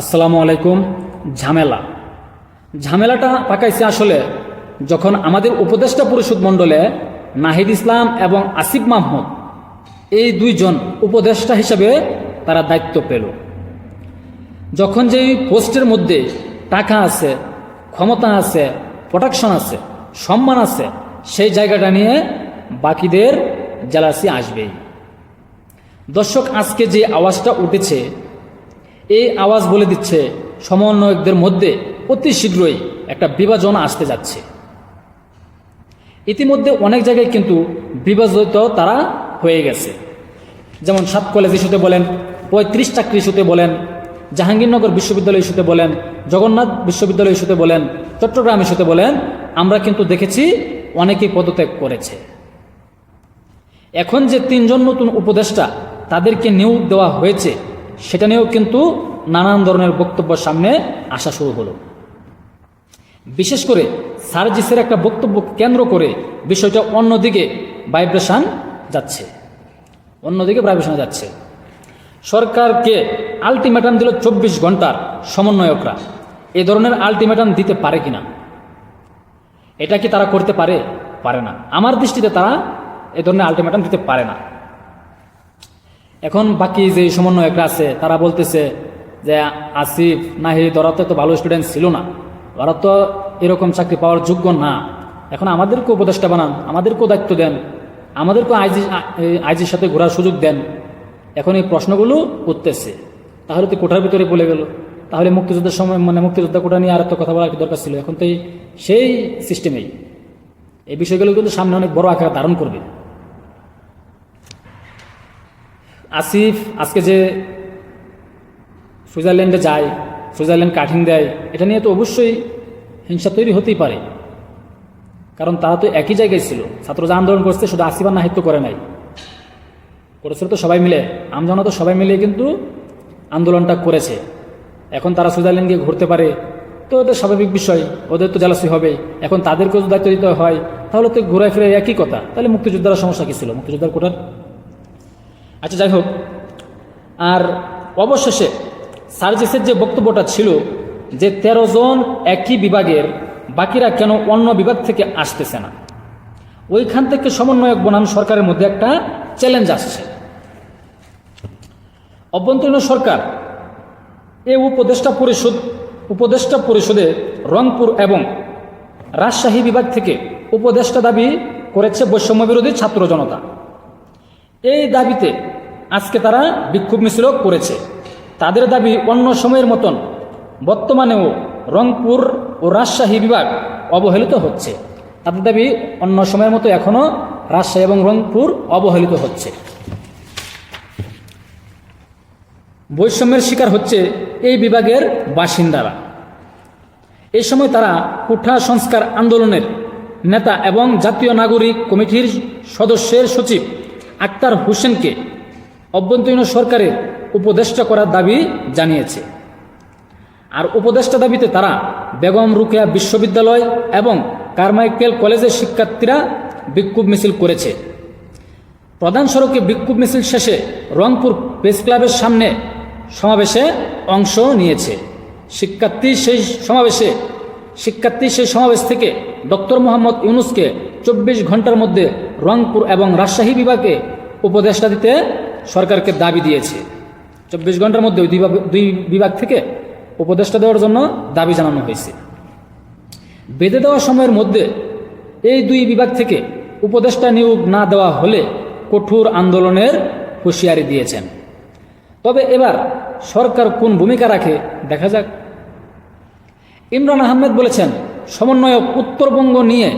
আসসালামু আলাইকুম। ঝামেলা। ঝামেলাটা পাকাইছে আসলে যখন আমাদের উপদেষ্টা পরিষদ মণ্ডলে নাহিদ ইসলাম এবং আসিফ মাহমুদ, এই দুইজন উপদেষ্টা হিসাবে তারা দায়িত্ব পেল। যখন যে পোস্টের মধ্যে টাকা আছে, ক্ষমতা আছে প্রোটেকশন আছে, সম্মান আছে, সেই জায়গাটা নিয়ে বাকিদের জেলাসি আসবেই। দর্শক, আজকে যে আওয়াজটা উঠেছে এই আওয়াজ বলে দিচ্ছে, সমন্বয়কদের মধ্যে অতি শীঘ্রই একটা বিভাজন আসতে যাচ্ছে। ইতিমধ্যে অনেক জায়গায় কিন্তু বিভাজিত তারা হয়ে গেছে। যেমন সাত কলেজ ইস্যুতে বলেন পঁয়ত্রিশ চাকরি ইস্যুতে বলেন, জাহাঙ্গীরনগর বিশ্ববিদ্যালয় ইস্যুতে বলেন, জগন্নাথ বিশ্ববিদ্যালয় ইস্যুতে বলেন, চট্টগ্রাম ইস্যুতে বলেন, আমরা কিন্তু দেখেছি অনেকেই পদত্যাগ করেছে। এখন যে তিনজন নতুন উপদেষ্টা তাদেরকে নিয়োগ দেওয়া হয়েছে সেটা নিয়েও কিন্তু নানান ধরনের বক্তব্য সামনে আসা শুরু হলো। বিশেষ করে সার্জিসের একটা বক্তব্য কেন্দ্র করে বিষয়টা অন্যদিকে ভাইব্রেশন যাচ্ছে। অন্যদিকে ভাইব্রেশন যাচ্ছে। সরকারকে আলটিমেটাম দিল চব্বিশ ঘণ্টার সমন্বয়করা। এ ধরনের আলটিমেটাম দিতে পারে কিনা? এটা কি তারা করতে পারে? পারে না। আমার দৃষ্টিতে তারা এ ধরনের আলটিমেটাম দিতে পারে না। এখন বাকি যে সমন্বয়করা আছে, তারা বলতেছে যে আসিফ, নাহিদ, ওরা তো এত ভালো স্টুডেন্ট ছিল না। ওরা তো এরকম চাকরি পাওয়ার যোগ্য না। এখন আমাদেরকেও উপদেষ্টা বানান, আমাদেরকেও দায়িত্ব দেন আমাদেরকেও আইজি আইজির সাথে ঘোরার সুযোগ দেন। এখন এই প্রশ্নগুলো উঠতেছে। তাহলে তো কোঠার ভিতরে বলে গেল। তাহলে মুক্তিযুদ্ধের সময় মানে মুক্তিযোদ্ধা কোটা নিয়ে আর একটা কথা বলার দরকার ছিল? এখন তো সেই সিস্টেমেই এই বিষয়গুলো কিন্তু সামনে অনেক বড় আকার ধারণ করবে। আসিফ, আজকে যে সুইজারল্যান্ডে যায়, সুইজারল্যান্ড কাঠিং দেয়, এটা নিয়ে তো অবশ্যই হিংসা তৈরি হতেই পারে। কারণ তারা তো একই জায়গায় ছিল। ছাত্র যে আন্দোলন করছে, শুধু আসিফার নাহিত্য করে নাই। করেছিল তো সবাই মিলে। আমজনতা তো সবাই মিলে কিন্তু আন্দোলনটা করেছে। এখন তারা সুইজারল্যান্ড গিয়ে ঘুরতে পারে। তো ওদের স্বাভাবিক বিষয়। ওদের তো জালাসি হবে এখন তাদেরকেও যদি দায়িত্ব দিতে হয়, তাহলে তো ঘুরে ফিরে একই কথা। তাহলে মুক্তিযোদ্ধার সমস্যা কী ছিল? মুক্তিযোদ্ধার কোটার আচ্ছা যাই হোক। আর অবশেষে সার্জিসের যে বক্তব্যটা ছিল যে তেরো জন একই বিভাগের বাকিরা কেন অন্য বিভাগ থেকে আসতেছে না? ওইখান থেকে সমন্বয়ক বনাম সরকারের মধ্যে একটা চ্যালেঞ্জ আসছে। অভ্যন্তরীণ সরকার, এ উপদেষ্টা পরিষদ, উপদেষ্টা পরিষদে রংপুর এবং রাজশাহী বিভাগ থেকে উপদেষ্টা দাবি করেছে বৈষম্য বিরোধী ছাত্র জনতা। এই দাবিতে আজকে তারা বিক্ষোভ মিছিলও করেছে। তাদের দাবি অন্য সময়ের মতন বর্তমানেও রংপুর ও রাজশাহী বিভাগ অবহেলিত হচ্ছে। তাদের দাবি অন্য সময়ের মতো এখনও রাজশাহী এবং রংপুর অবহেলিত হচ্ছে। বৈষম্যের শিকার হচ্ছে এই বিভাগের বাসিন্দারা। এই সময় তারা কুঠা সংস্কার আন্দোলনের নেতা এবং জাতীয় নাগরিক কমিটির সদস্যের সচিব আক্তার হোসেনকে অভ্যন্তরীণ সরকারের উপদেষ্টা করার দাবি জানিয়েছে। আর উপদেষ্টা দাবিতে তারা বেগম রুকেয়া বিশ্ববিদ্যালয় এবং কারমাইকেল কলেজের শিক্ষার্থীরা বিক্ষোভ মিছিল করেছে। প্রধান সড়কে বিক্ষোভ মিছিল শেষে রংপুর প্রেস ক্লাবের সামনে সমাবেশে অংশ নিয়েছে। শিক্ষার্থী সেই সমাবেশে শিক্ষার্থী সেই সমাবেশ থেকে ডক্টর মোহাম্মদ ইউনুসকে চব্বিশ ঘণ্টার মধ্যে রংপুর এবং রাজশাহী বিভাগে উপদেষ্টা দিতে সরকারকে দাবি দিয়েছে। চব্বিশ ঘণ্টার মধ্যে ওই দুই বিভাগ- থেকে উপদেষ্টা দেওয়ার জন্য দাবি জানানো হয়েছে। বেঁধে দেওয়া সময়ের মধ্যে এই দুই বিভাগ থেকে উপদেষ্টা নিয়োগ না দেওয়া হলে কঠোর আন্দোলনের হুঁশিয়ারি দিয়েছেন। তবে এবার সরকার কোন ভূমিকা রাখে দেখা যাক। ইমরান আহমেদ বলেছেন, সমন্বয়ক উত্তরবঙ্গ নিয়ে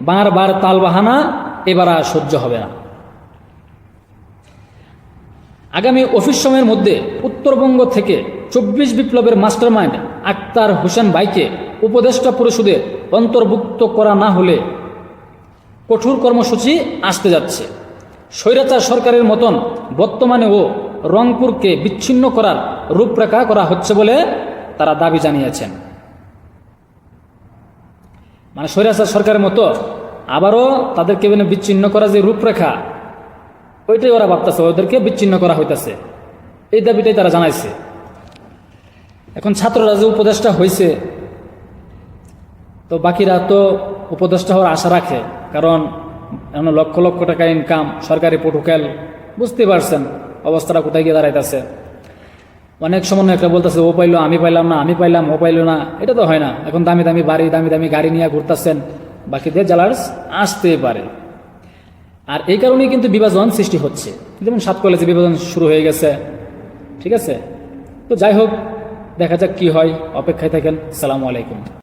বারবার তালবাহানা, এবার আর সহ্য হবে না। আগামী অফিস সময়ের মধ্যে উত্তরবঙ্গ থেকে চব্বিশ বিপ্লবের মাস্টারমাইন্ড আক্তার হোসেন ভাইকে উপদেষ্টা পরিষদে অন্তর্ভুক্ত করা না হলে কঠোর কর্মসূচি আসতে যাচ্ছে। স্বৈরাচার সরকারের মতন বর্তমানেও রংপুরকে বিচ্ছিন্ন করার রূপরেখা করা হচ্ছে বলে তারা দাবি জানিয়েছেন। মানে স্বৈরাচার সরকারের মতো, আবারও তাদেরকে মানে বিচ্ছিন্ন করা যে রূপরেখা, ওইটাই ওরা ভাবতেছে, ওদেরকে বিচ্ছিন্ন করা হইতেছে। এই দাবিটাই তারা জানাইছে। এখন ছাত্ররা যে উপদেষ্টা হয়েছে তো বাকিরা তো উপদেষ্টা হওয়ার আশা রাখে, কারণ এখন লক্ষ লক্ষ টাকা ইনকাম সরকারি প্রোটোকল বুঝতে পারছেন অবস্থাটা কোথায় গিয়ে দাঁড়াইতেছে। অনেক সময় একটা বলতেছে, ও পাইলো, আমি পাইলাম না, আমি পাইলাম, ও পাইলো না। এটা তো হয় না। এখন দামি দামি বাড়ি, দামি দামি গাড়ি নিয়ে ঘুরতেছেন। বাকিদের জ্বালার্স আসতে পারে। আর এই কারণেই কিন্তু বিভাজন সৃষ্টি হচ্ছে। যেমন সাত কলেজে বিভাজন শুরু হয়ে গেছে। ঠিক আছে? তো যাই হোক, দেখা যাক কি হয়। অপেক্ষায় থাকেন। সালামু আলাইকুম।